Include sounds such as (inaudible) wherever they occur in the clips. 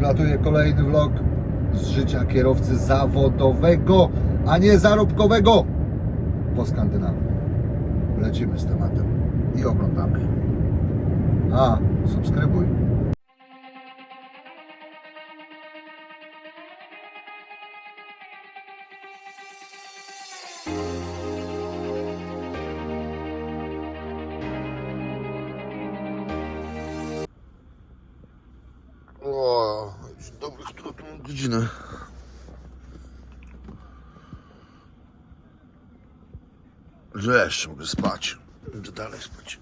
wlatuje kolejny vlog z życia kierowcy zawodowego, a nie zarobkowego po Skandynawii. Lecimy z tematem i oglądamy. A, subskrybuj. Godzinę? Że jeszcze mogę spać. Będę dalej spać.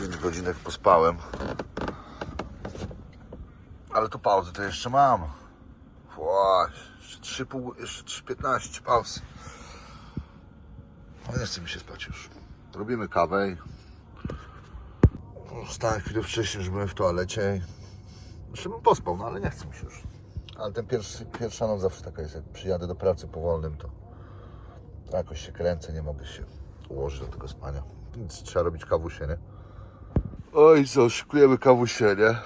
5 godzinek pospałem. Ale tu pauzy to jeszcze mam. Właśnie, jeszcze 3,5, jeszcze 3,15 pauz. Ale nie chce mi się spać już. Robimy kawę Wstałem chwilę wcześniej, że byłem w toalecie. Jeszcze bym pospał, no ale nie chce mi się już. Ale ten pierwszy, pierwsza noc zawsze taka jest. Jak przyjadę do pracy powolnym, to jakoś się kręcę, nie mogę się ułożyć do tego spania. Więc trzeba robić kawusie, nie? Oj, co, szykujemy kawusie, nie?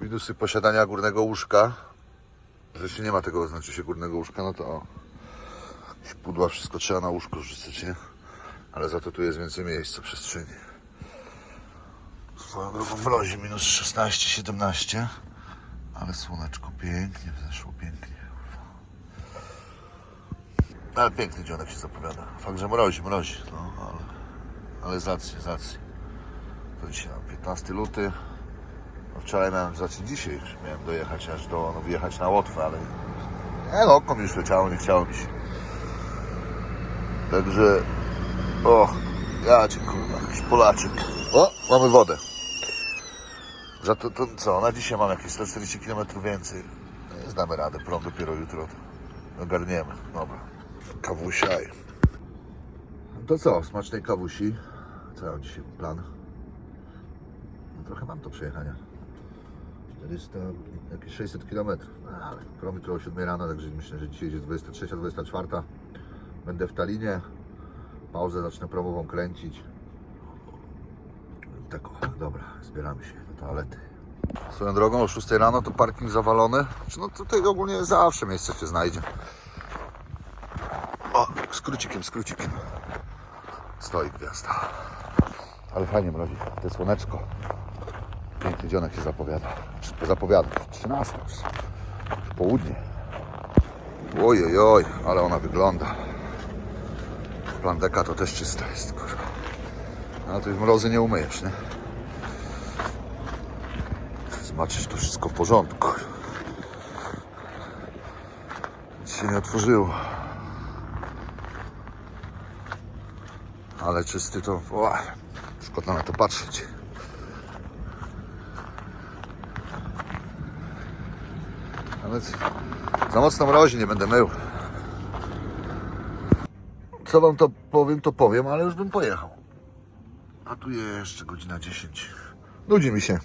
Minusy posiadania górnego łóżka. Że jeśli nie ma tego, znaczy się górnego łóżka, no to o, pudła, wszystko trzeba na łóżko rzucać, nie? Ale za to tu jest więcej miejsca, przestrzeni. Swoją drogą mrozi minus 16, 17. Ale słoneczko pięknie wzeszło, pięknie. Ale piękny dzionek się zapowiada. Fakt, że mrozi, mrozi. No, ale, ale z racji, z racji. To dzisiaj mam 15 luty. No, wczoraj miałem, znaczy dzisiaj miałem dojechać aż do, no wyjechać na Łotwę, ale nie no, oko mi już leciało, nie chciało mi się. Także, o, ja cię kurwa, jakiś Polaczek. Mamy wodę. Za to, to co, na dzisiaj mam jakieś 140 km więcej. No, Nie zdamy radę, prąd dopiero jutro ogarniemy. Dobra, kawusia i... To co, smacznej kawusi. Co mam dzisiaj plan? No, trochę mam to przejechania. 400, jakieś 600 km. No, ale prom jutro o 7 rano, także myślę, że dzisiaj jest 23, 24. Będę w Talinie. Pauzę zacznę promową kręcić. Tak, dobra, zbieramy się do toalety. Swoją drogą o 6 rano to parking zawalony. No tutaj ogólnie zawsze miejsce się znajdzie. O, skrócikiem, skrócikiem. Stoi gwiazda. Ale fajnie mrozi. To słoneczko. Piękny dzionek się zapowiada. Zapowiada? 13 już. Południe. Ojej, oj, ale ona wygląda. Plandeka to też czysta jest, kurwa. No to już mrozy nie umyjesz, nie? Zobaczysz, to wszystko w porządku. Nic się nie otworzyło. Ale czysty to... O, szkoda na to patrzeć. Ale za mocno mrozi, nie będę mył. Co wam to powiem, to powiem, ale już bym pojechał. A tu jeszcze godzina 10. Nudzi mi się.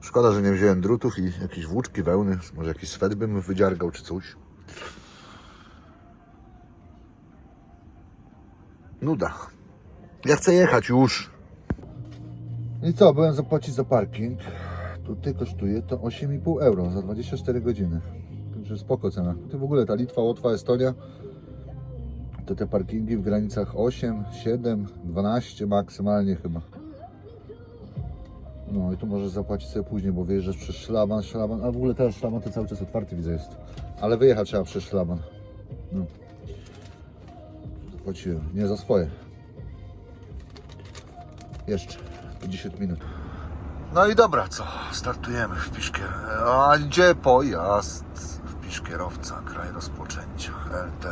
Szkoda, że nie wziąłem drutów i jakieś włóczki, wełny. Może jakiś swet bym wydziargał czy coś. Nuda. Ja chcę jechać już. I co, byłem zapłacić za parking. Tutaj kosztuje to 8,5 euro za 24 godziny. Także spoko cena. Tu w ogóle ta Litwa, Łotwa, Estonia to te parkingi w granicach 8, 7, 12 maksymalnie chyba. No i tu możesz zapłacić sobie później, bo wyjeżdżasz przez szlaban, szlaban, a w ogóle teraz szlaban to cały czas otwarty widzę jest. Ale wyjechać trzeba przez szlaban. No. Zapłaciłem, nie za swoje. Jeszcze 10 minut. No i dobra, co? Startujemy w Piszkier. A gdzie pojazd? Wpisz kierowca, kraj rozpoczęcia, LT.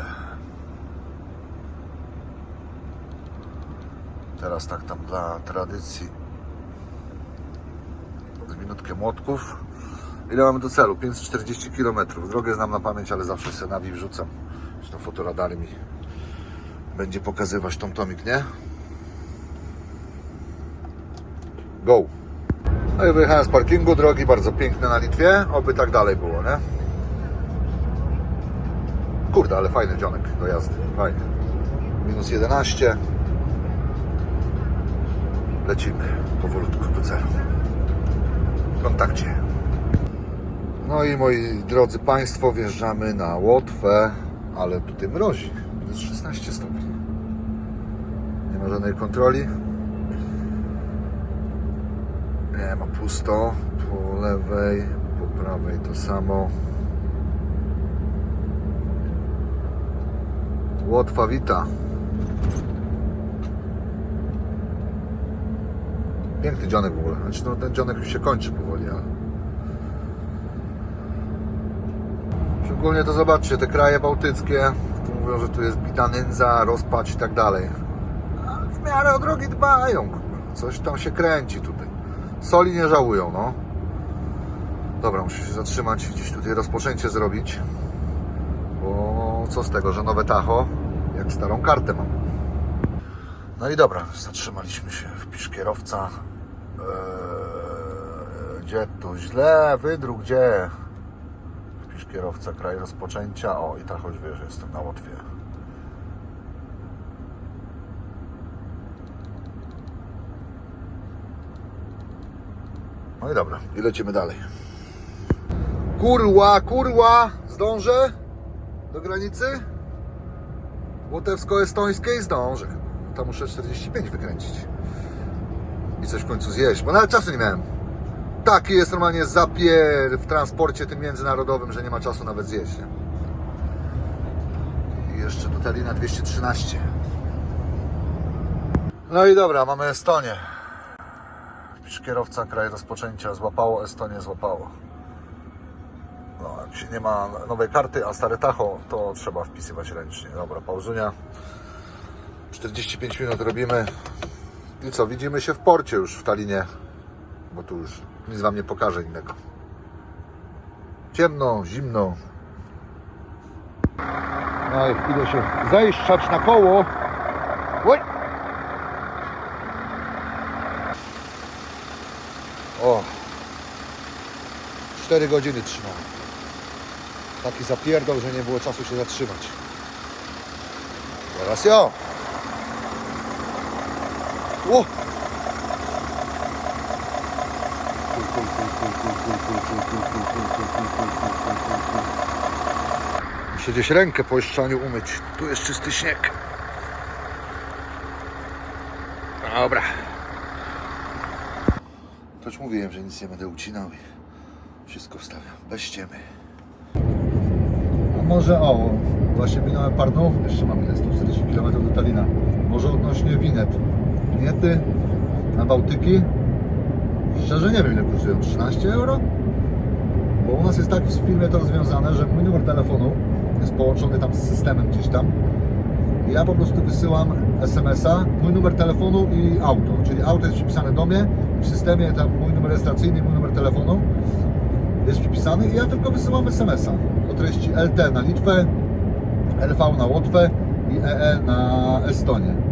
Teraz tak tam dla tradycji. Z minutkę młotków. Ile mamy do celu? 540 km. Drogę znam na pamięć, ale zawsze sobie nawi wrzucam. Zresztą fotoradary mi będzie pokazywać tą tomik, nie? Go! No i wyjechałem z parkingu, drogi bardzo piękne na Litwie, oby tak dalej było, nie? Kurde, ale fajny dzionek do jazdy, fajnie. Minus 11. Lecimy powolutku do celu. W kontakcie. No i moi drodzy Państwo, wjeżdżamy na Łotwę, ale tutaj mrozi. Jest 16 stopni. Nie ma żadnej kontroli. Nie ma pusto. Po lewej, po prawej to samo. Łotwa wita. Piękny dzionek w ogóle. Znaczy, no, ten dzionek już się kończy powoli, ale... Szczególnie to zobaczcie, te kraje bałtyckie, tu mówią, że tu jest bita nędza, rozpacz i tak dalej. Ale w miarę o drogi dbają. Coś tam się kręci tutaj. Soli nie żałują, no. Dobra, muszę się zatrzymać, gdzieś tutaj rozpoczęcie zrobić. Bo co z tego, że nowe tacho, jak starą kartę mam. No i dobra, zatrzymaliśmy się. Wpisz kierowca. Eee, gdzie tu źle? Wydruk gdzie? Wpisz kierowca, kraj rozpoczęcia. O, i tak choć wie, że jestem na Łotwie. No i dobra, i lecimy dalej. Kurła, kurła! Zdążę? Do granicy? Łotewsko-estońskiej zdążę. Tam muszę 45 wykręcić. I coś w końcu zjeść, bo nawet czasu nie miałem. Taki jest normalnie zapier w transporcie tym międzynarodowym, że nie ma czasu nawet zjeść. I jeszcze do Talina 213. No i dobra, mamy Estonię. Pisz kierowca, kraj rozpoczęcia, złapało, Estonię złapało. No, jak się nie ma nowej karty, a stare tacho, to trzeba wpisywać ręcznie. Dobra, pauzunia. 45 minut robimy. I co, widzimy się w porcie już w Talinie, bo tu już nic Wam nie pokażę innego. Ciemno, zimno. No i idę się zajszczać na koło. Oj! O! 4 godziny trzymałem. Taki zapierdol, że nie było czasu się zatrzymać. Teraz ja. O! Muszę gdzieś rękę po jeszcze umyć. Tu jest czysty śnieg. Dobra. Toć mówiłem, że nic nie będę ucinał i wszystko wstawiam. Bez ściemy. A może o, właśnie minąłem Parną, jeszcze mam ile, 140 km do Talina. Może odnośnie winet. Winety na Bałtyki. Szczerze nie wiem ile kosztują, 13 euro? Bo u nas jest tak w firmie to rozwiązane, że mój numer telefonu jest połączony tam z systemem gdzieś tam. I ja po prostu wysyłam SMS-a, mój numer telefonu i auto. Czyli auto jest przypisane do mnie, w systemie tam mój numer rejestracyjny mój numer telefonu jest przypisany i ja tylko wysyłam SMS-a o treści LT na Litwę, LV na Łotwę i EE na Estonię.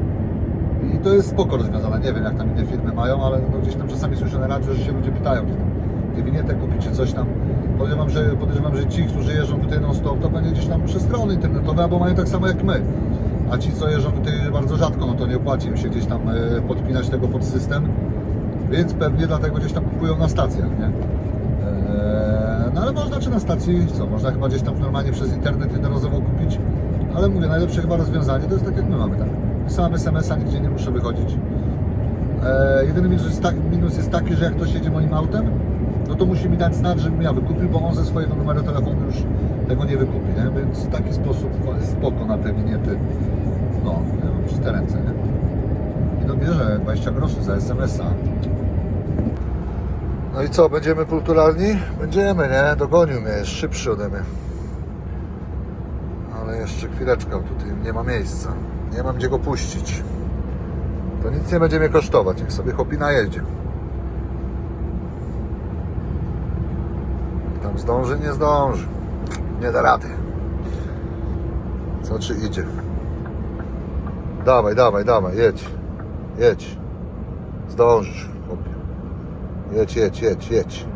I to jest spoko rozwiązane. Nie wiem jak tam inne firmy mają, ale no gdzieś tam czasami słyszę na radiu, że się ludzie pytają, gdzie tam gdzie winietę kupić czy coś tam. Podejrzewam, że, podejrzewam, że ci, którzy jeżdżą tutaj non stop, to pewnie gdzieś tam przez strony internetowe, albo mają tak samo jak my. A ci, co jeżdżą tutaj bardzo rzadko, no to nie opłaci im się gdzieś tam e, podpinać tego pod system. Więc pewnie dlatego gdzieś tam kupują na stacjach, nie? Eee, No ale można czy na stacji, co, można chyba gdzieś tam normalnie przez internet jednorazowo kupić. Ale mówię, najlepsze chyba rozwiązanie to jest tak jak my mamy, tak? Wysyłam SMS-a, nigdzie nie muszę wychodzić. E, jedyny minus jest, tak, minus jest taki, że jak ktoś jedzie moim autem, no to musi mi dać znać, żebym ja wykupił, bo on ze swojego numeru telefonu już tego nie wykupi, nie? Więc w taki sposób spoko na te winiety. No, ja czyste ręce, nie? I no bierze 20 groszy za SMS-a. No i co, będziemy kulturalni? Będziemy, nie? Dogonił mnie, jest szybszy ode mnie. Ale jeszcze chwileczkę, tutaj nie ma miejsca. Nie mam gdzie go puścić. To nic nie będzie mnie kosztować, niech sobie chłopina jedzie. Tam zdąży, nie zdąży. Nie da rady. Co czy idzie? Dawaj, dawaj, dawaj, jedź. Jedź. Zdążysz, chłopie. Jedź, jedź, jedź, jedź.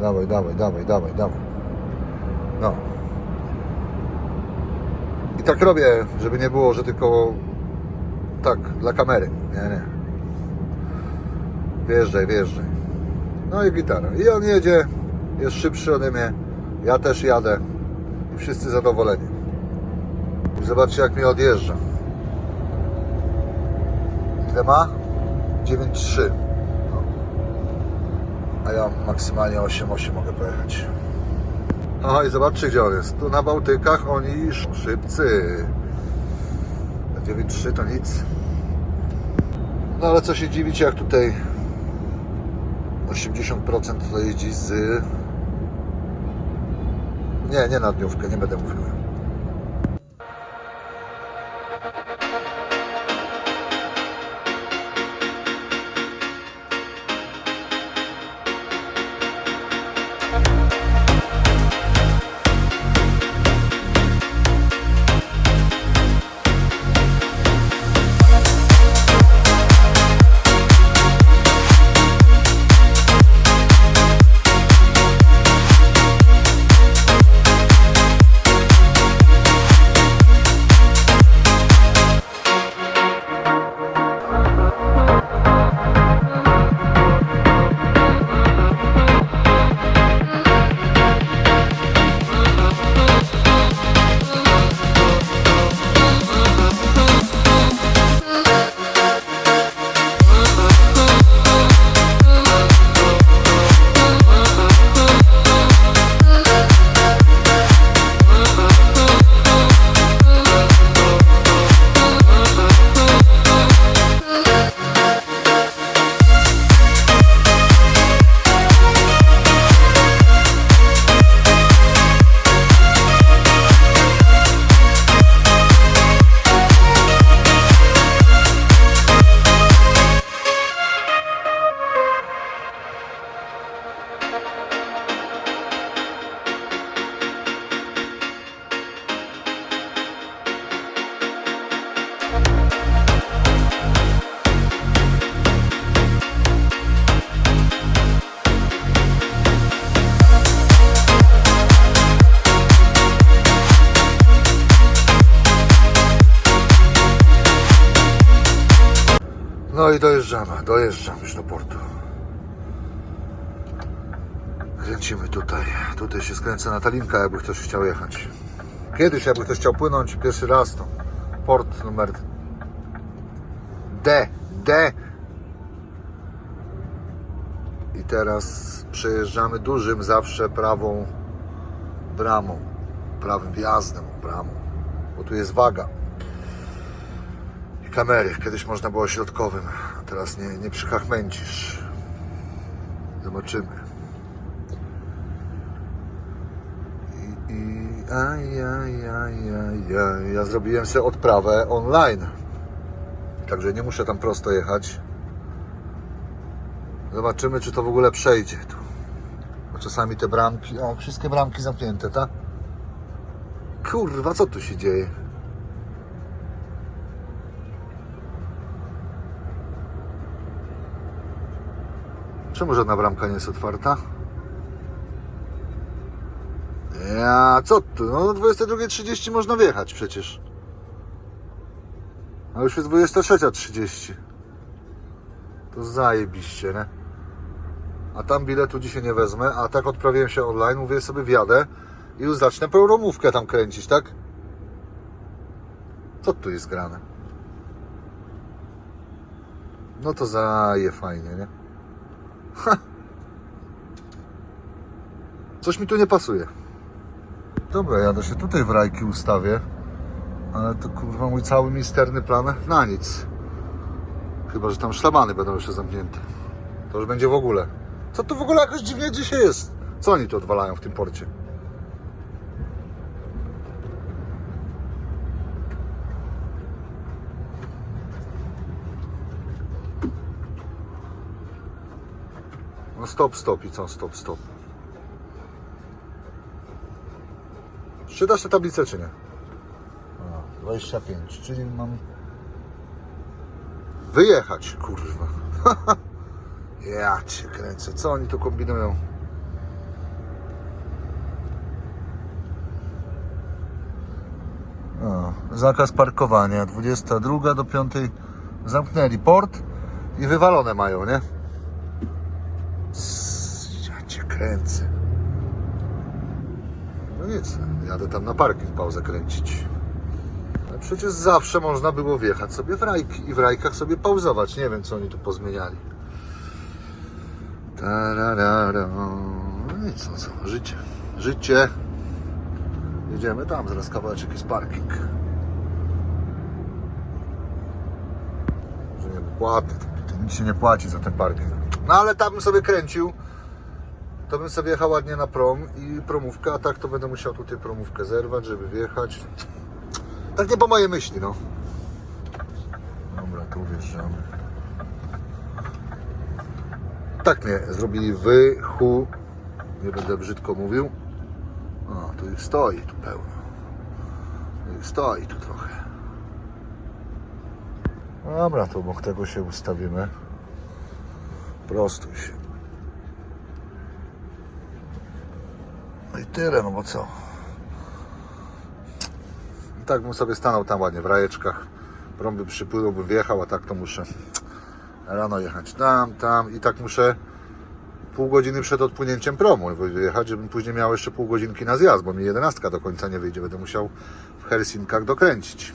Dawaj, dawaj, dawaj, dawaj, dawaj. No. I tak robię, żeby nie było, że tylko tak, dla kamery. Nie, nie. Wjeżdżaj, wjeżdżaj. No i gitara. I on jedzie. jest szybszy ode mnie, ja też jadę i wszyscy zadowoleni. Zobaczcie jak mnie odjeżdża. Ile ma? 9,3. No. A ja maksymalnie 8,8 mogę pojechać. Aha i zobaczcie gdzie on jest. Tu na Bałtykach oni sz- szybcy. 9,3 to nic. No ale co się dziwicie jak tutaj 80% to jeździ z... Nie, nie na dniówkę, nie będę mówił. Kręcimy tutaj. Tutaj się skręca Natalinka, jakby ktoś chciał jechać. Kiedyś, jakby ktoś chciał płynąć, pierwszy raz to port numer D. D. I teraz przejeżdżamy dużym zawsze prawą bramą. Prawym wjazdem, bramą. Bo tu jest waga i kamery. Kiedyś można było środkowym, a teraz nie, nie przychachmęcisz. Zobaczymy. I, Ja zrobiłem sobie odprawę online. Także nie muszę tam prosto jechać. Zobaczymy, czy to w ogóle przejdzie tu. Bo czasami te bramki. O, wszystkie bramki zamknięte, tak? Kurwa, co tu się dzieje? Czemu żadna bramka nie jest otwarta? Ja, co tu? No o 22.30 można wjechać przecież. A już jest 23.30. To zajebiście, nie? A tam biletu dzisiaj nie wezmę, a tak odprawiłem się online, mówię sobie wjadę i już zacznę proromówkę tam kręcić, tak? Co tu jest grane? No to zaje fajnie, nie? Coś mi tu nie pasuje. Dobra, ja się tutaj w rajki ustawię. Ale to kurwa mój cały misterny plan na nic. Chyba, że tam szlabany będą jeszcze zamknięte. To już będzie w ogóle. Co tu w ogóle jakoś dziwnie dzisiaj jest? Co oni tu odwalają w tym porcie? No stop, stop i co? Stop, stop. Czytasz tę tablicę czy nie? O, 25, czyli mam wyjechać, kurwa. (laughs) ja cię kręcę, co oni tu kombinują? O, zakaz parkowania, 22 do 5 zamknęli port i wywalone mają, nie? Ja cię kręcę. Nic, jadę tam na parking pauzę kręcić. No przecież zawsze można było wjechać sobie w rajki i w rajkach sobie pauzować. Nie wiem, co oni tu pozmieniali. Tararara. No nic, no co, życie. Życie. Jedziemy tam, zaraz kawałeczek jest parking. Że nie to nic się nie płaci za ten parking. No ale tam bym sobie kręcił, to bym sobie jechał ładnie na prom i promówkę, a tak to będę musiał tutaj promówkę zerwać, żeby wjechać. Tak nie po mojej myśli, no. Dobra, tu wjeżdżamy. Tak mnie zrobili wychu. Nie będę brzydko mówił. O, tu ich stoi tu pełno. Tu ich stoi tu trochę. Dobra, to obok tego się ustawimy. Prostuj się. No i tyle, no bo co? I tak bym sobie stanął tam ładnie w rajeczkach. Prom by przypłynął, by wjechał, a tak to muszę rano jechać tam, tam i tak muszę pół godziny przed odpłynięciem promu wyjechać, żebym później miał jeszcze pół godzinki na zjazd, bo mi jedenastka do końca nie wyjdzie. Będę musiał w Helsinkach dokręcić.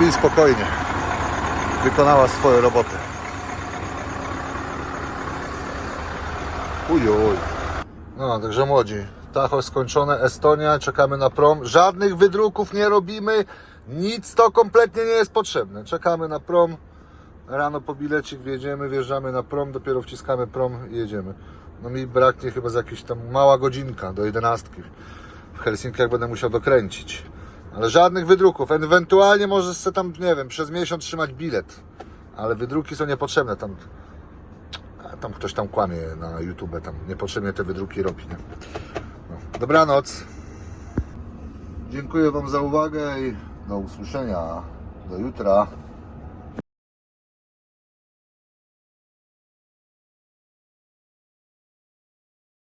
Śpi spokojnie. Wykonała swoją robotę. Ujuj. No, także młodzi. Tacho skończone, Estonia, czekamy na prom. Żadnych wydruków nie robimy. Nic to kompletnie nie jest potrzebne. Czekamy na prom. Rano po bilecik wjedziemy, wjeżdżamy na prom, dopiero wciskamy prom i jedziemy. No mi braknie chyba za jakieś tam mała godzinka do 11. W Helsinkach będę musiał dokręcić. Ale żadnych wydruków. Ewentualnie możesz sobie tam, nie wiem, przez miesiąc trzymać bilet. Ale wydruki są niepotrzebne. Tam, tam ktoś tam kłamie na YouTube, tam niepotrzebnie te wydruki robi. Nie? No. Dobranoc. Dziękuję Wam za uwagę i do usłyszenia. Do jutra.